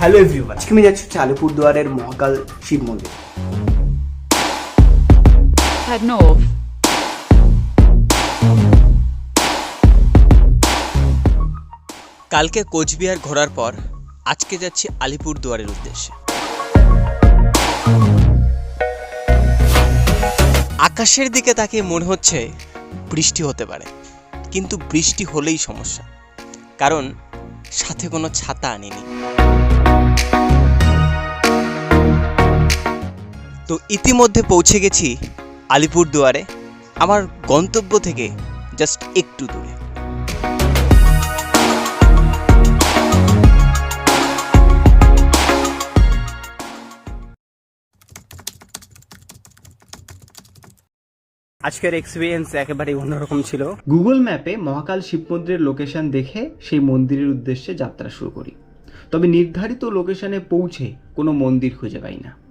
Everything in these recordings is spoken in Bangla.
হ্যালো এভরিওয়ান আজকে আমি যাচ্ছি হচ্ছে আলিপুরদুয়ারের মহাকাল শিব মন্দির। কালকে কোচবিহার ঘোরার পর আজকে যাচ্ছি আলিপুরদুয়ারের উদ্দেশ্যে। আকাশের দিকে তাকিয়ে মনে হচ্ছে বৃষ্টি হতে পারে কিন্তু বৃষ্টি হলেই সমস্যা কারণ সাথে কোনো ছাতা আনিনি। তো ইতিমধ্যে পৌঁছে গেছি আলিপুর দুয়ারে আমার গন্তব্য থেকে জাস্ট একটু দূরে। আজকের এক্সপিরিয়েন্স একেবারেই অন্যরকম ছিল। গুগল ম্যাপে মহাকাল শিব মন্দিরের লোকেশন দেখে সেই মন্দিরের উদ্দেশ্যে যাত্রা শুরু করি। তবে নির্ধারিত লোকেশনে পৌঁছে কোনো মন্দির খুঁজে পাই না।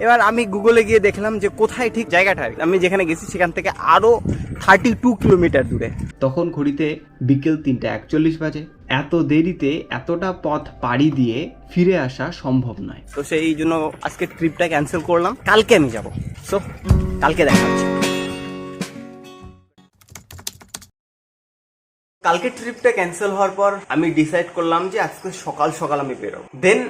এবার আমি গুগলে গিয়ে দেখলাম যে কোথায় ঠিক জায়গাটা। আমি যেখানে গেছি সেখান থেকে আরও থার্টি টু কিলোমিটার দূরে। তখন ঘড়িতে বিকেল তিনটা একচল্লিশ বাজে। এত দেরিতে এতটা পথ পাড়ি দিয়ে ফিরে আসা সম্ভব নয়। তো সেই জন্য আজকে ট্রিপটা ক্যান্সেল করলাম। কালকে আমি যাব। সো কালকে দেখা হচ্ছে। কালকে ট্রিপটা ক্যান্সেল হওয়ার পর আমি ডিসাইড করলাম যে আজকে সকাল সকাল আমি বেরোবো। দেন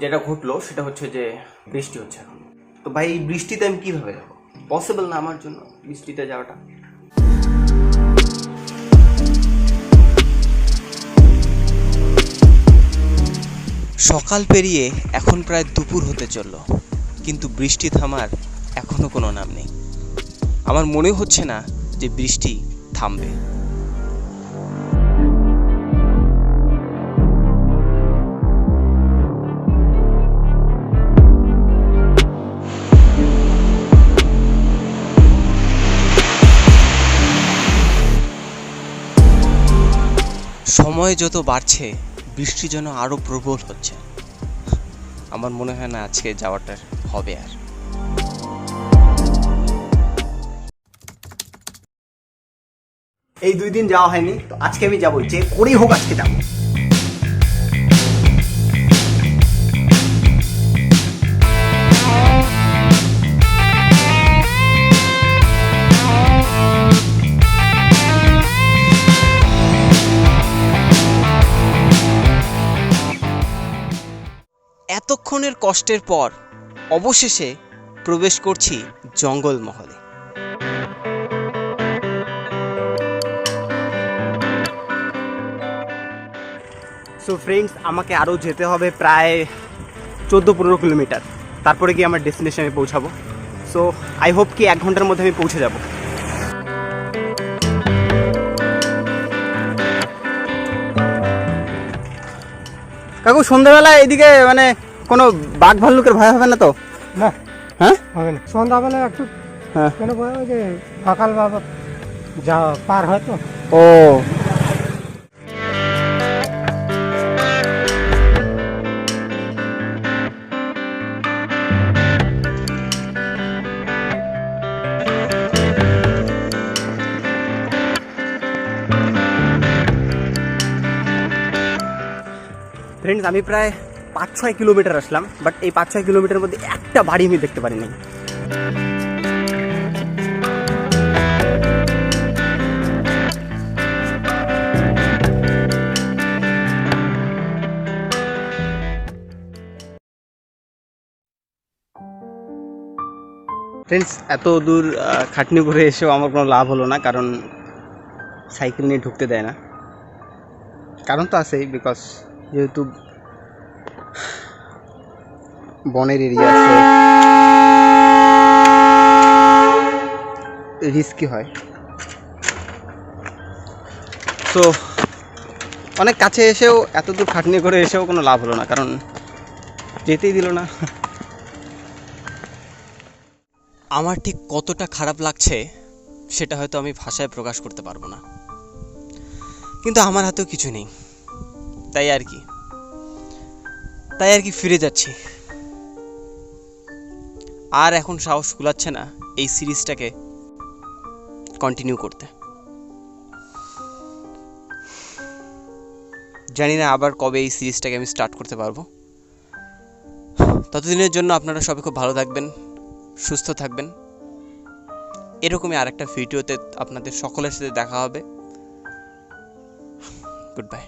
যেটা ঘটলো সেটা হচ্ছে যে বৃষ্টি হচ্ছে এখন। তো ভাই এই বৃষ্টিতে আমি কীভাবে যাব? পসিবল না আমার জন্য বৃষ্টিতে যাওয়াটা? সকাল পেরিয়ে এখন প্রায় দুপুর হতে চলল কিন্তু বৃষ্টি থামার এখনও কোনো নাম নেই। আমার মনে হচ্ছে না যে বৃষ্টি থামবে। সময় যত বাড়ছে, বৃষ্টি যেন আরও প্রবল হচ্ছে। আমার মনে হয় না আজকে যাওয়াটা হবে আর। এই দুই দিন যাওয়া হয়নি, তো আজকে আমি যাব, যে করেই হোক আজকে যাব। এতক্ষণের কষ্টের পর অবশেষে প্রবেশ করছি জঙ্গল মহলে সো ফ্রেন্ডস আমাকে আরও যেতে হবে প্রায় চোদ্দ পনেরো কিলোমিটার। তারপরে গিয়ে আমার ডেস্টিনেশনে পৌঁছাবো। সো আই হোপ কি এক ঘণ্টার মধ্যে আমি পৌঁছে যাব। কাকু, সন্ধ্যাবেলা এদিকে মানে কোনো বাঘ ভাল্লুকের ভয় হবে না তো? না। হ্যাঁ? হবে না। সন্ধ্যাবেলা একটু হ্যাঁ। কেন ওই যে সকাল বাবা যা পার হয় তো। ও। ফ্রেন্ডস আমি প্রায় পাঁচ ছয় কিলোমিটার আসলাম বাট এই পাঁচ ছয় কিলোমিটারের মধ্যে একটা বাড়ি আমি দেখতে পারিনি। ফ্রেন্ডস এত দূর খাটনি করে এসেও আমার কোনো লাভ হলো না, কারণ সাইকেল নিয়ে ঢুকতে দেয় না। কারণ তো আছেই বিকজ যেহেতু বনের এরিয়া আছে। রিস্কি হয়। তো অনেক কাছে এসেও, এত দূর খাটনি করে এসেও কোনো লাভ হলো না, কারণ যেতেই দিল না। আমার ঠিক কতটা খারাপ লাগছে, সেটা হয়তো আমি ভাষায় প্রকাশ করতে পারব না। কিন্তু আমার হাতেও কিছু নেই। তাই আর কি? তাই আর কি ফিরে যাচ্ছি। আর এখন সাহস কুলাচ্ছে না এই সিরিজটাকে কন্টিনিউ করতে। জানি না আবার কবে এই সিরিজটাকে আমি স্টার্ট করতে পারব। ততদিনের জন্য আপনারা সবাই খুব ভালো থাকবেন, সুস্থ থাকবেন। এরকমই আরেকটা ভিডিওতে আপনাদের সকলের সাথে দেখা হবে। Good bye